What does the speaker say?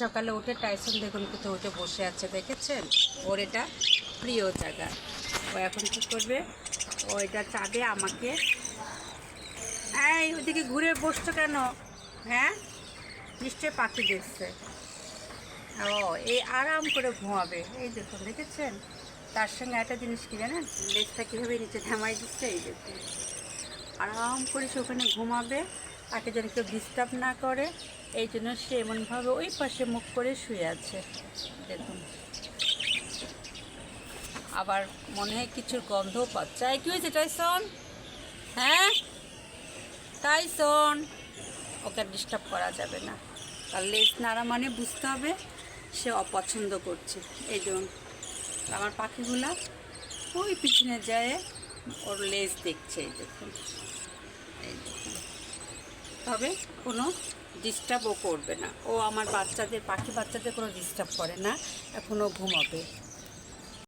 সকালে উঠে টাইসন দেখুন কোথাও উঠে বসে আছে, দেখেছেন? ওর এটা প্রিয় জায়গা। ও এখন কী করবে? ও এটা চাঁদে আমাকে। এই ওদিকে ঘুরে বসছো কেন? হ্যাঁ? নিশ্চয়ই পাখি দেখছে। ও, এই আরাম করে ঘুমাবে। এই দেখুন, দেখেছেন? তার সঙ্গে একটা জিনিস কি জানেন? লেজটা কীভাবে নিচে থামাই দিচ্ছে, এই দেখুন। আরাম করে সে ওখানে ঘুমাবে, তাকে যেন কেউ ডিস্টার্ব না করে, এই জন্য সে এমনভাবে ওই পাশে মুখ করে শুয়ে আছে। দেখুন। আবার মনে হয় কিছুর গন্ধও পাচ্ছে। কি হয়েছে টাইসন হ্যাঁ? টাইসন ওকে ডিস্টার্ব করা যাবে না। আর লেজ নাড়া মানে বুঝতে হবে, সে অপছন্দ করছে। এই জন্য আমার পাখিগুলা ওই পিছনে যায়। ওর লেজ দেখছে, এই দেখুন। এই দেখুন। তবে কোনো ডিস্টার্বও করবে না। ও আমার বাচ্চাদের, পাখি বাচ্চাদের কোনো ডিস্টার্ব করে না। এখনও ঘুমাবে।